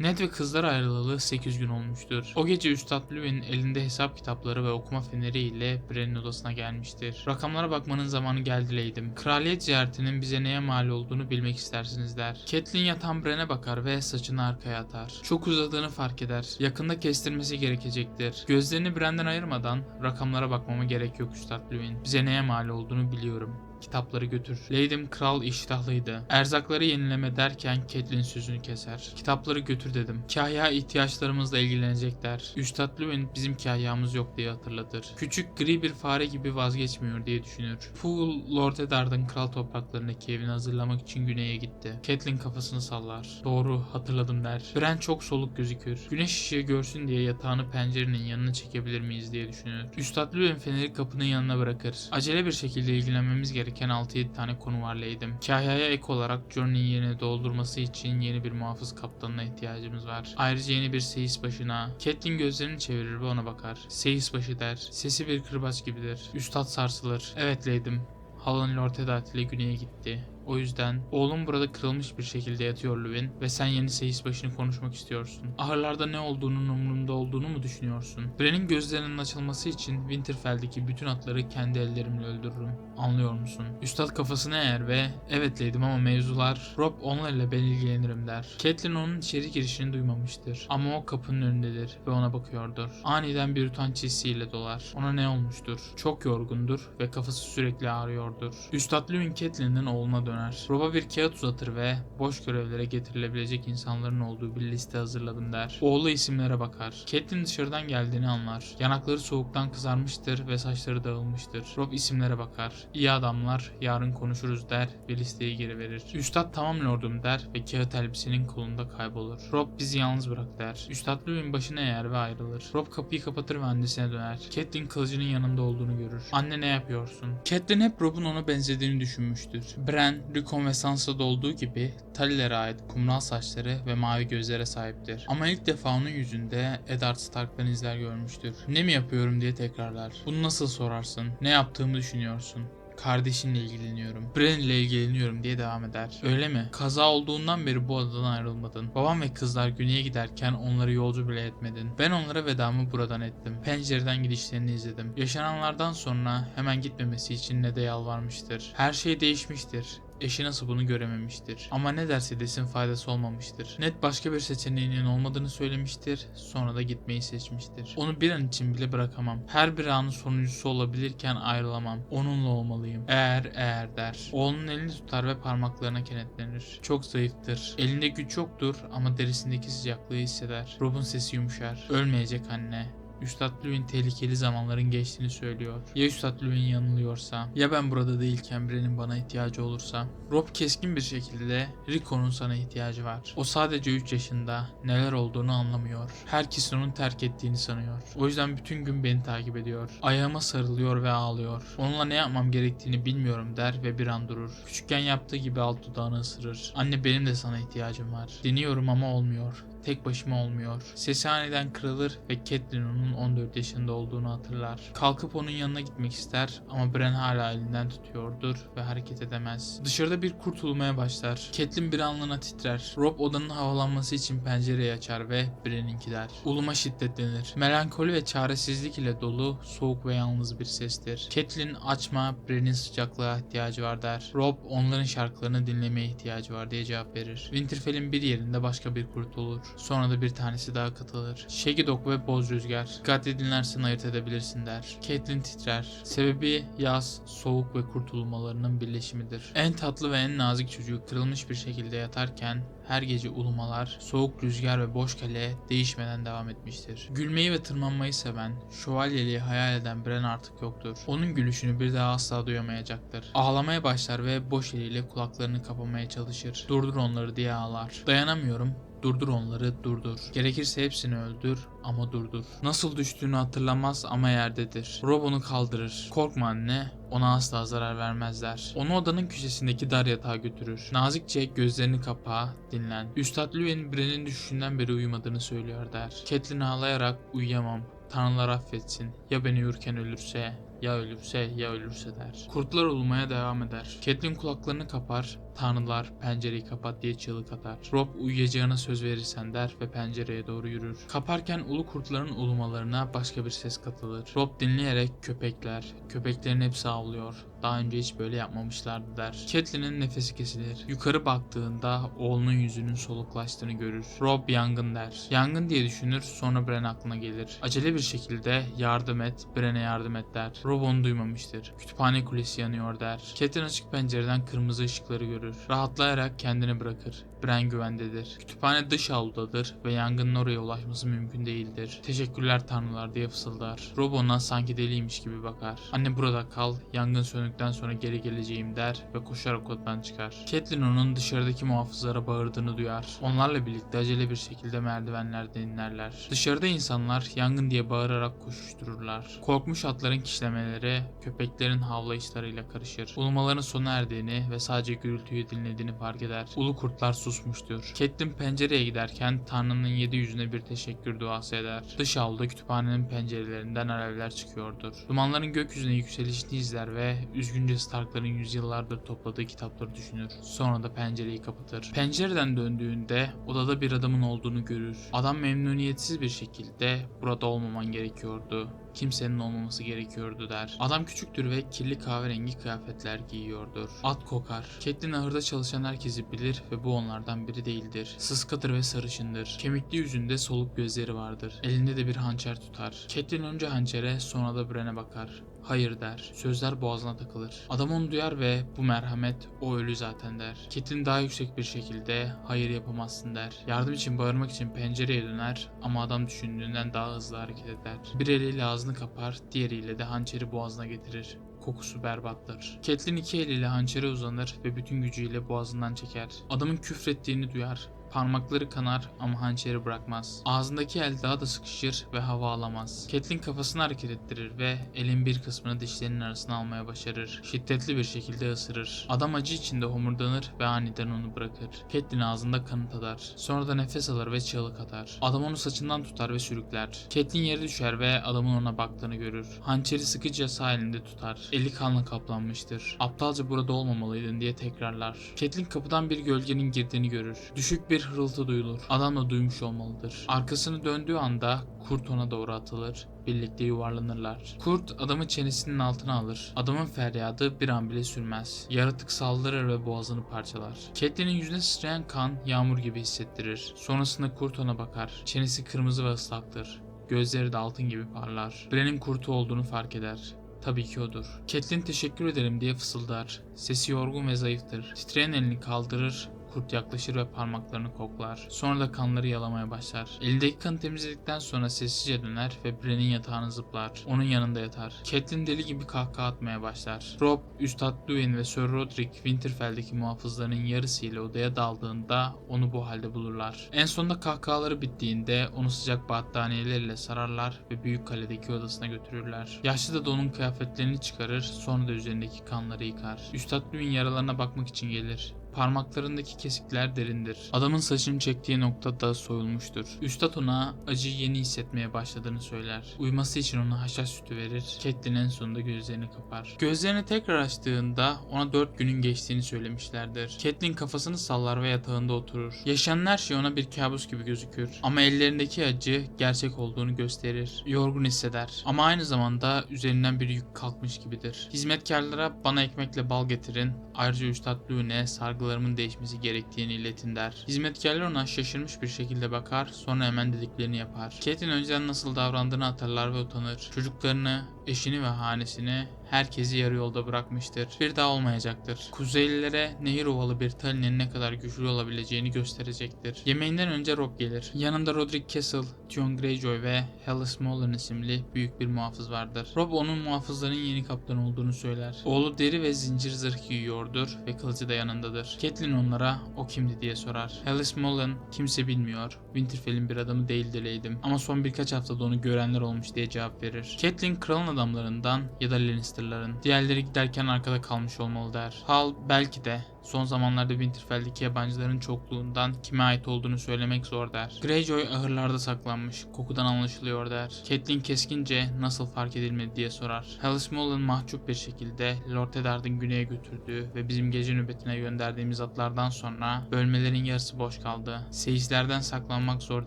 Ned ve kızlar ayrılalı 8 gün olmuştur. O gece Üstad Lewin elinde hesap kitapları ve okuma feneri ile Bren'in odasına gelmiştir. Rakamlara bakmanın zamanı geldi Leydim. Kraliyet ziyaretinin bize neye mal olduğunu bilmek istersiniz der. Catelyn yatan Bren'e bakar ve saçını arkaya atar. Çok uzadığını fark eder. Yakında kestirmesi gerekecektir. Gözlerini Bren'den ayırmadan rakamlara bakmama gerek yok Üstad Lewin. Bize neye mal olduğunu biliyorum. Kitapları götür. Leydim kral iştahlıydı. Erzakları yenileme derken Catelyn sözünü keser. Kitapları götür dedim. Kahya ihtiyaçlarımızla ilgilenecekler. Üstad Lewin bizim kahyamız yok diye hatırlatır. Küçük gri bir fare gibi vazgeçmiyor diye düşünür. Poole, Lord Eddard'ın kral topraklarındaki evini hazırlamak için güneye gitti. Catelyn kafasını sallar. Doğru hatırladım der. Bran çok soluk gözükür. Güneş ışığı görsün diye yatağını pencerenin yanına çekebilir miyiz diye düşünür. Üstad Lewin feneri kapının yanına bırakır. Acele bir şekilde ilgilenmemiz gereken 6-7 tane konu var Leydim. Kahya'ya ek olarak Journey'in yerini doldurması için yeni bir muhafız kaptanına ihtiyacımız var. Ayrıca yeni bir seyis başına. Catelyn gözlerini çevirir ve ona bakar. Seyis başı der. Sesi bir kırbaç gibidir. Üstad sarsılır. Evet Leydim. Halan Lord Eddard ile güneye gitti. O yüzden oğlum burada kırılmış bir şekilde yatıyor Lüvin ve sen yeni seyis başını konuşmak istiyorsun. Ahırlarda ne olduğunun umurumda olduğunu mu düşünüyorsun? Bren'in gözlerinin açılması için Winterfell'deki bütün atları kendi ellerimle öldürürüm. Anlıyor musun? Üstad kafasını eğer ve evet Lady'm ama mevzular Rob onlarla ben ilgilenirim der. Catelyn onun içeri girişini duymamıştır. Ama o kapının önündedir ve ona bakıyordur. Aniden bir utanç hissiyle dolar. Ona ne olmuştur? Çok yorgundur ve kafası sürekli ağrıyordur. Üstad Lewin Catelyn'in oğluna döner. Rob'a bir kağıt uzatır ve boş görevlere getirilebilecek insanların olduğu bir liste hazırladım der. Oğlu isimlere bakar. Catelyn dışarıdan geldiğini anlar. Yanakları soğuktan kızarmıştır ve saçları dağılmıştır. Rob isimlere bakar. İyi adamlar, yarın konuşuruz der ve listeyi geri verir. Üstad tamam lordum der ve kağıt elbisenin kolunda kaybolur. Rob bizi yalnız bırak der. Üstad Lewin başını eğer ve ayrılır. Rob kapıyı kapatır ve annesine döner. Catelyn kılıcının yanında olduğunu görür. Anne ne yapıyorsun? Catelyn hep Rob'un ona benzediğini düşünmüştür. Bran, Rickon ve Sansa'da olduğu gibi Talilere ait kumral saçları ve mavi gözlere sahiptir. Ama ilk defa onun yüzünde Eddard Stark'tan izler görmüştür. Ne mi yapıyorum diye tekrarlar. Bunu nasıl sorarsın? Ne yaptığımı düşünüyorsun? Kardeşimle ilgileniyorum. Bren ile ilgileniyorum diye devam eder. Öyle mi? Kaza olduğundan beri bu adadan ayrılmadın. Babam ve kızlar güneye giderken onları yolcu bile etmedin. Ben onlara vedamı buradan ettim. Pencereden gidişlerini izledim. Yaşananlardan sonra hemen gitmemesi için ne de yalvarmıştır. Her şey değişmiştir. Eşi nasıl bunu görememiştir. Ama ne derse desin faydası olmamıştır. Net başka bir seçeneğinin olmadığını söylemiştir. Sonra da gitmeyi seçmiştir. Onu bir an için bile bırakamam. Her bir anın sonuncusu olabilirken ayrılamam. Onunla olmalıyım. Eğer eğer der. Oğlunun elini tutar ve parmaklarına kenetlenir. Çok zayıftır. Elinde güç yoktur ama derisindeki sıcaklığı hisseder. Rob'un sesi yumuşar. Ölmeyecek anne. Üstad Lewin tehlikeli zamanların geçtiğini söylüyor. Ya Üstad Lewin yanılıyorsa? Ya ben burada değilken birinin bana ihtiyacı olursa? Rob keskin bir şekilde Rico'nun sana ihtiyacı var. O sadece 3 yaşında. Neler olduğunu anlamıyor. Herkesin onu terk ettiğini sanıyor. O yüzden bütün gün beni takip ediyor. Ayağıma sarılıyor ve ağlıyor. Onunla ne yapmam gerektiğini bilmiyorum der ve bir an durur. Küçükken yaptığı gibi alt dudağını ısırır. Anne benim de sana ihtiyacım var. Deniyorum ama olmuyor. Tek başıma olmuyor. Sesi aniden kırılır ve Catelyn onun 14 yaşında olduğunu hatırlar. Kalkıp onun yanına gitmek ister ama Bran hala elinden tutuyordur ve hareket edemez. Dışarıda bir kurt ulumaya başlar. Catelyn bir anlığına titrer. Rob odanın havalanması için pencereyi açar ve Bran'inki der. Uluma şiddetlenir. Melankoli ve çaresizlik ile dolu, soğuk ve yalnız bir sestir. Catelyn açma, Bran'in sıcaklığa ihtiyacı var der. Rob onların şarkılarını dinlemeye ihtiyacı var diye cevap verir. Winterfell'in bir yerinde başka bir kurt olur. Sonra da bir tanesi daha katılır. Shaggy ve Boz Rüzgar. Dikkatli dinlersen ayırt edebilirsin der. Catelyn titrer. Sebebi yaz, soğuk ve kurtulmalarının birleşimidir. En tatlı ve en nazik çocuğu kırılmış bir şekilde yatarken her gece ulumalar, soğuk rüzgar ve boş kale değişmeden devam etmiştir. Gülmeyi ve tırmanmayı seven, şövalyeliği hayal eden Bran artık yoktur. Onun gülüşünü bir daha asla duyamayacaktır. Ağlamaya başlar ve boş eliyle kulaklarını kapamaya çalışır. Durdur onları diye ağlar. Dayanamıyorum, Durdur onları, durdur. Gerekirse hepsini öldür ama durdur. Nasıl düştüğünü hatırlamaz ama yerdedir. Rob onu kaldırır. Korkma anne, ona asla zarar vermezler. Onu odanın köşesindeki dar yatağa götürür. Nazikçe gözlerini kapa, dinlen. Üstad Lüven Bren'in düşüşünden beri uyumadığını söylüyor der. Catelyn ağlayarak uyuyamam. Tanrılar affetsin. Ya beni uyurken ölürse? Ya ölürse ya ölürse der. Kurtlar ulumaya devam eder. Catelyn kulaklarını kapar. Tanrılar pencereyi kapat diye çığlık atar. Rob uyuyacağına söz verirsen der ve pencereye doğru yürür. Kaparken ulu kurtların ulumalarına başka bir ses katılır. Rob dinleyerek köpekler, köpeklerin hepsi avlıyor. Daha önce hiç böyle yapmamışlardı der. Catelyn'in nefesi kesilir. Yukarı baktığında oğlunun yüzünün soluklaştığını görür. Rob yangın der. Yangın diye düşünür sonra Bran aklına gelir. Acele bir şekilde yardım et, Bran'e yardım et der. Rob onu duymamıştır. Kütüphane kulesi yanıyor der. Catelyn açık pencereden kırmızı ışıkları görür. Rahatlayarak kendini bırakır. Bran güvendedir. Kütüphane dış avludadır ve yangının oraya ulaşması mümkün değildir. Teşekkürler tanrılar diye fısıldar. Rob ona sanki deliymiş gibi bakar. Anne burada kal, yangın söndükten sonra geri geleceğim der ve koşarak odadan çıkar. Catelyn onun dışarıdaki muhafızlara bağırdığını duyar. Onlarla birlikte acele bir şekilde merdivenlerden inerler. Dışarıda insanlar yangın diye bağırarak koşuştururlar. Korkmuş atların kişlemeleri köpeklerin havlayışlarıyla karışır. Ulumaların sona erdiğini ve sadece gürültüyü dinlediğini fark eder. Ulu kurtlar susmuştur. Catelyn pencereye giderken Tanrı'nın yedi yüzüne bir teşekkür duası eder. Dış avluda kütüphanenin pencerelerinden alevler çıkıyordur. Dumanların gökyüzüne yükselişini izler ve üzgünce Starkların yüzyıllardır topladığı kitapları düşünür. Sonra da pencereyi kapatır. Pencereden döndüğünde odada bir adamın olduğunu görür. Adam memnuniyetsiz bir şekilde burada olmaman gerekiyordu. Kimsenin olmaması gerekiyordu der. Adam küçüktür ve kirli kahverengi kıyafetler giyiyordur. At kokar. Catelyn ahırda çalışan herkesi bilir ve bu onlardan biri değildir. Sıskadır ve sarışındır. Kemikli yüzünde soluk gözleri vardır. Elinde de bir hançer tutar. Catelyn önce hançere sonra da Bran'e bakar. Hayır der. Sözler boğazına takılır. Adam onu duyar ve bu merhamet o ölü zaten der. Catelyn daha yüksek bir şekilde hayır yapamazsın der. Yardım için bağırmak için pencereye döner ama adam düşündüğünden daha hızlı hareket eder. Bir eliyle ağzını kapar, diğeriyle de hançeri boğazına getirir. Kokusu berbattır. Catelyn iki eliyle hançere uzanır ve bütün gücüyle boğazından çeker. Adamın küfrettiğini duyar. Parmakları kanar ama hançeri bırakmaz. Ağzındaki el daha da sıkışır ve hava alamaz. Catelyn kafasını hareket ettirir ve elin bir kısmını dişlerinin arasına almaya başarır. Şiddetli bir şekilde ısırır. Adam acı içinde homurdanır ve aniden onu bırakır. Catelyn ağzında kanı tadar. Sonra da nefes alır ve çığlık atar. Adam onu saçından tutar ve sürükler. Catelyn yere düşer ve adamın ona baktığını görür. Hançeri sıkıca sağ elinde tutar. Eli kanla kaplanmıştır. Aptalca burada olmamalıydın diye tekrarlar. Catelyn kapıdan bir gölgenin girdiğini görür. Düşük bir hırıltı duyulur. Adam da duymuş olmalıdır. Arkasını döndüğü anda kurt ona doğru atılır. Birlikte yuvarlanırlar. Kurt adamı çenesinin altına alır. Adamın feryadı bir an bile sürmez. Yaratık saldırır ve boğazını parçalar. Catelyn'in yüzüne sıçrayan kan yağmur gibi hissettirir. Sonrasında kurt ona bakar. Çenesi kırmızı ve ıslaktır. Gözleri de altın gibi parlar. Bren'in kurtu olduğunu fark eder. Tabii ki odur. Catelyn teşekkür ederim diye fısıldar. Sesi yorgun ve zayıftır. Titreyen elini kaldırır. Kurt yaklaşır ve parmaklarını koklar. Sonra da kanları yalamaya başlar. Elindeki kanı temizledikten sonra sessizce döner ve Bren'in yatağını zıplar. Onun yanında yatar. Catelyn deli gibi kahkaha atmaya başlar. Rob, Üstad Duin ve Sir Roderick Winterfell'deki muhafızların yarısıyla odaya daldığında onu bu halde bulurlar. En sonunda kahkahaları bittiğinde onu sıcak battaniyelerle sararlar ve büyük kaledeki odasına götürürler. Yaşlı da onun kıyafetlerini çıkarır sonra da üzerindeki kanları yıkar. Üstad Duin yaralarına bakmak için gelir. Parmaklarındaki kesikler derindir. Adamın saçını çektiği nokta da soyulmuştur. Üstad ona acıyı yeni hissetmeye başladığını söyler. Uyuması için ona haşhaş sütü verir. Catelyn en sonunda gözlerini kapar. Gözlerini tekrar açtığında ona 4 günün geçtiğini söylemişlerdir. Catelyn kafasını sallar ve yatağında oturur. Yaşanan her şey ona bir kabus gibi gözükür. Ama ellerindeki acı gerçek olduğunu gösterir. Yorgun hisseder. Ama aynı zamanda üzerinden bir yük kalkmış gibidir. Hizmetkarlara bana ekmekle bal getirin. Ayrıca Üstad Lune sargılarımın değişmesi gerektiğini iletin der. Hizmetkarlar ona şaşırmış bir şekilde bakar sonra hemen dediklerini yapar. Catelyn önceden nasıl davrandığını hatırlar ve utanır. Çocuklarını, eşini ve hanesini herkesi yarı yolda bırakmıştır. Bir daha olmayacaktır. Kuzeylilere nehir ovalı bir Tally'nin ne kadar güçlü olabileceğini gösterecektir. Yemeğinden önce Rob gelir. Yanında Roderick Castle, John Greyjoy ve Hallis Mullen isimli büyük bir muhafız vardır. Rob onun muhafızların yeni kaptan olduğunu söyler. Oğlu deri ve zincir zırh giyiyordur ve kılıcı da yanındadır. Catelyn onlara o kimdi diye sorar. Hallis Mullen kimse bilmiyor. Winterfell'in bir adamı değil deleydim. Ama son birkaç haftada onu görenler olmuş diye cevap verir. Catelyn kralın adamlarından ya da Lannister'ların. Diğerleri giderken arkada kalmış olmalı der. Hal belki de Son zamanlarda Winterfell'deki yabancıların çokluğundan kime ait olduğunu söylemek zor der. Greyjoy ahırlarda saklanmış, kokudan anlaşılıyor der. Catelyn keskince nasıl fark edilmedi diye sorar. Mullen mahcup bir şekilde Lord Eddard'ın güneye götürdüğü ve bizim gece nöbetine gönderdiğimiz atlardan sonra bölmelerin yarısı boş kaldı. Seyislerden saklanmak zor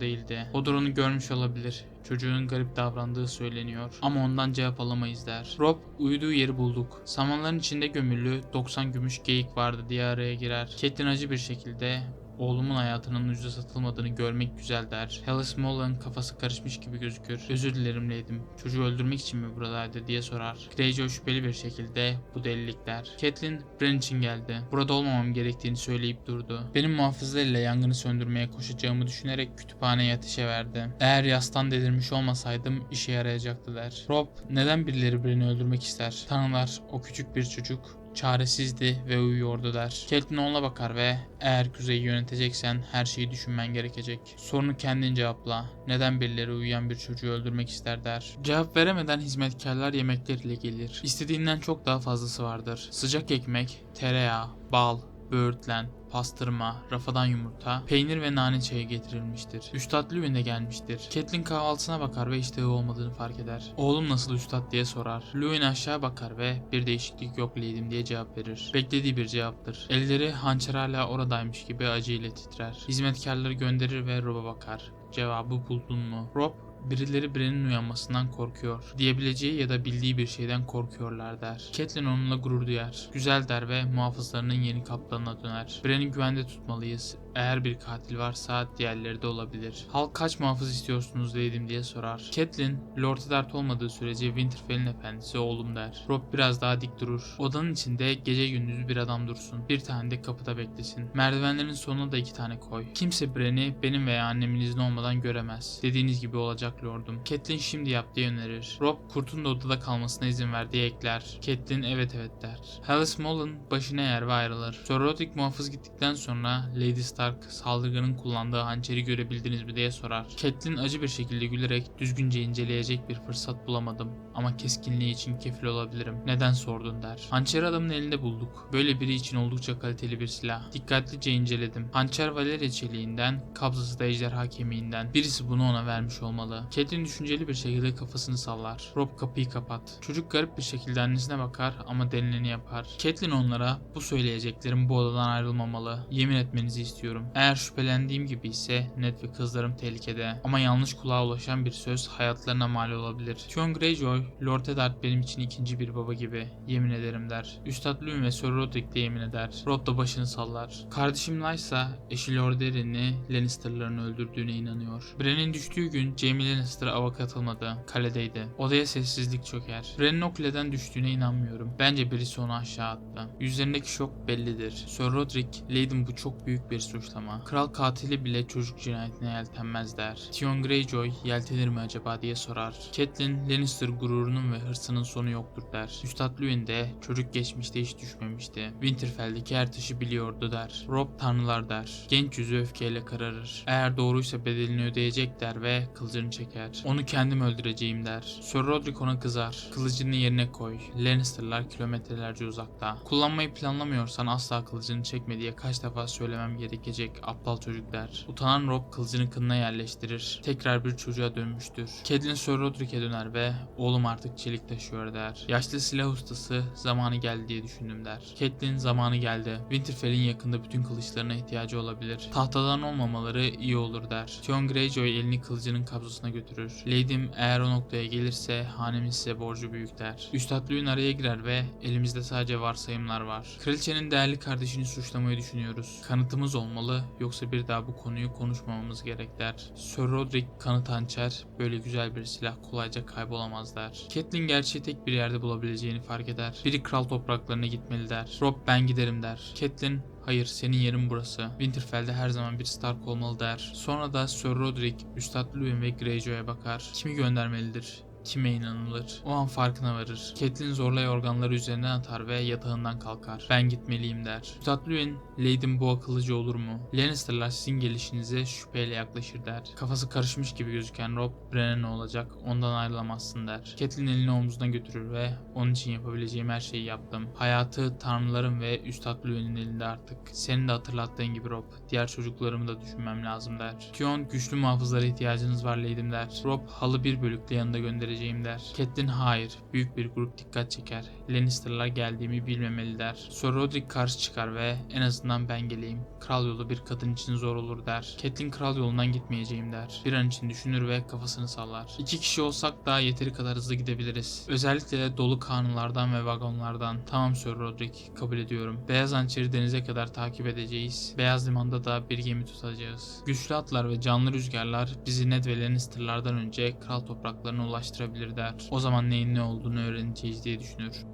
değildi. Hodor onu görmüş olabilir. Çocuğun garip davrandığı söyleniyor ama ondan cevap alamayız der. Rob uyuduğu yeri bulduk. Samanların içinde gömülü 90 gümüş geyik vardı diye araya girer. Catelyn acı bir şekilde Oğlumun hayatının ucuza satılmadığını görmek güzel der. Hallis Mullen kafası karışmış gibi gözükür. Özür dilerim Lady'm. Çocuğu öldürmek için mi buradaydı diye sorar. Greyjoy şüpheli bir şekilde bu delilik der. Catelyn Bran için geldi. Burada olmamam gerektiğini söyleyip durdu. Benim muhafızlarıyla yangını söndürmeye koşacağımı düşünerek kütüphaneye ateşe verdi. Eğer yastan delirmiş olmasaydım işe yarayacaktı der. Rob neden birileri Bran'i öldürmek ister? Tanrılar o küçük bir çocuk çaresizdi ve uyuyordu der. Catelyn ona bakar ve eğer kuzeyi yöneteceksen her şeyi düşünmen gerekecek. Sorunu kendin cevapla. Neden birileri uyuyan bir çocuğu öldürmek ister der. Cevap veremeden hizmetkarlar yemekleriyle gelir. İstediğinden çok daha fazlası vardır. Sıcak ekmek, tereyağı, bal, böğürtlen, pastırma, rafadan yumurta, peynir ve nane çayı getirilmiştir. Üstad Lüwin de gelmiştir. Catelyn kahvaltısına bakar ve iştahı olmadığını fark eder. Oğlum nasıl üstad diye sorar. Lüwin aşağı bakar ve bir değişiklik yok Lady'm diye cevap verir. Beklediği bir cevaptır. Elleri hançer hala oradaymış gibi acıyla titrer. Hizmetkarları gönderir ve Rob'a bakar. Cevabı buldun mu? Rob birileri birinin uyanmasından korkuyor. Diyebileceği ya da bildiği bir şeyden korkuyorlar der. Catelyn onunla gurur duyar. Güzel der ve muhafızlarının yeni kaplanına döner. Bran'i güvende tutmalıyız. Eğer bir katil varsa diğerleri de olabilir. Halk kaç muhafız istiyorsunuz dedim diye sorar. Catelyn, Lord Eddard olmadığı sürece Winterfell'in efendisi oğlum der. Rob biraz daha dik durur. Odanın içinde gece gündüz bir adam dursun. Bir tane de kapıda beklesin. Merdivenlerin sonuna da iki tane koy. Kimse Bran'i benim veya annemin izni olmadan göremez. Dediğiniz gibi olacak lordum. Catelyn şimdi yap diye önerir. Rob kurtun da odada kalmasına izin ver diye ekler. Catelyn evet evet der. Hallis Mullen başını eğer ve ayrılır. Roderick muhafız gittikten sonra Lady Stark saldırganın kullandığı hançeri görebildiniz mi diye sorar. Catelyn acı bir şekilde gülerek düzgünce inceleyecek bir fırsat bulamadım ama keskinliği için kefil olabilirim. Neden sordun der. Hançeri adamın elinde bulduk. Böyle biri için oldukça kaliteli bir silah. Dikkatlice inceledim. Hançer Valeria çeliğinden, kabzası da ejderha kemiğinden. Birisi bunu ona vermiş olmalı. Catelyn düşünceli bir şekilde kafasını sallar. Rob kapıyı kapat. Çocuk garip bir şekilde annesine bakar ama denileni yapar. Catelyn onlara bu söyleyeceklerim bu odadan ayrılmamalı. Yemin etmenizi istiyorum. Eğer şüphelendiğim gibi ise Ned ve kızlarım tehlikede. Ama yanlış kulağa ulaşan bir söz hayatlarına mal olabilir. Tion Greyjoy, Lord Eddard benim için ikinci bir baba gibi. Yemin ederim der. Üstad Luwin ve Sir Roderick de yemin eder. Rob da başını sallar. Kardeşim Lysa, eşi Lord Erin'i Lannister'ların öldürdüğüne inanıyor. Bran'in düştüğü gün Jaime Lannister ava katılmadı. Kaledeydi. Odaya sessizlik çöker. Bran'in o kuleden düştüğüne inanmıyorum. Bence birisi onu aşağı attı. Yüzlerindeki şok bellidir. Sir Roderick, Lady'm bu çok büyük bir suçlama. Kral katili bile çocuk cinayetine yeltenmez der. Tion Greyjoy yeltenir mi acaba diye sorar. Catelyn, Lannister gururunun ve hırsının sonu yoktur der. Üstad Luwin de çocuk geçmişte hiç düşmemişti. Winterfell'deki her taşı biliyordu der. Rob tanrılar der. Genç yüzü öfkeyle kararır. Eğer doğruysa bedelini ödeyecek der ve kılıcını çeker. Onu kendim öldüreceğim der. Sir Roderick kızar. Kılıcını yerine koy. Lannister'lar kilometrelerce uzakta. Kullanmayı planlamıyorsan asla kılıcını çekme diye kaç defa söylemem gerekecek aptal çocuk der. Utanan Rob kılıcını kınına yerleştirir. Tekrar bir çocuğa dönmüştür. Catelyn Sir Roderick'e döner ve oğlum artık çelik taşıyor der. Yaşlı silah ustası zamanı geldi diye düşündüm der. Catelyn zamanı geldi. Winterfell'in yakında bütün kılıçlarına ihtiyacı olabilir. Tahtadan olmamaları iyi olur der. Tion Greyjoy elini kılıcının kabzasına götürür. Lady'm eğer o noktaya gelirse hanemin size borcu büyük der. Üstad Luwin araya girer ve elimizde sadece varsayımlar var. Kraliçenin değerli kardeşini suçlamayı düşünüyoruz. Kanıtımız olmalı yoksa bir daha bu konuyu konuşmamamız gerek der. Sir Roderick kanıt hançer böyle güzel bir silah kolayca kaybolamaz der. Catelyn gerçeği tek bir yerde bulabileceğini fark eder. Biri kral topraklarına gitmeli der. Rob ben giderim der. Catelyn Hayır senin yerin burası. Winterfell'de her zaman bir Stark olmalı der. Sonra da Sir Roderick, Üstad Luwin ve Greyjoy'a bakar. Kimi göndermelidir? Kime inanılır? O an farkına varır. Catelyn zorla yorganları üzerinden atar ve yatağından kalkar. Ben gitmeliyim der. Üstad Lewin, Lady'm bu akıllıcı olur mu? Lannister'lar sizin gelişinize şüpheyle yaklaşır der. Kafası karışmış gibi gözüken Rob, Bren'e ne olacak? Ondan ayrılamazsın der. Catelyn elini omzuna götürür ve onun için yapabileceğim her şeyi yaptım. Hayatı tanrıların ve Üstad Lewin'in elinde artık. Senin de hatırlattığın gibi Rob, diğer çocuklarımı da düşünmem lazım der. Tion güçlü muhafızlara ihtiyacınız var Lady'm der. Rob halı bir bölükle yanında göndereceğim der. Catelyn hayır, büyük bir grup dikkat çeker. Lannister'lar geldiğimi bilmemeli der. Sir Roderick karşı çıkar ve en azından ben geleyim. Kral yolu bir kadın için zor olur der. Catelyn kral yolundan gitmeyeceğim der. Bir an için düşünür ve kafasını sallar. İki kişi olsak daha yeteri kadar hızlı gidebiliriz. Özellikle de dolu kanunlardan ve vagonlardan. Tamam Sir Roderick, kabul ediyorum. Beyaz hançeri denize kadar takip edeceğiz. Beyaz limanda da bir gemi tutacağız. Güçlü atlar ve canlı rüzgarlar bizi Ned ve Lannister'lardan önce kral topraklarına ulaştırabilir der. O zaman neyin ne olduğunu öğreneceğiz diye düşünür.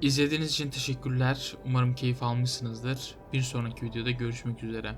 İzlediğiniz için teşekkürler. Umarım keyif almışsınızdır. Bir sonraki videoda görüşmek üzere.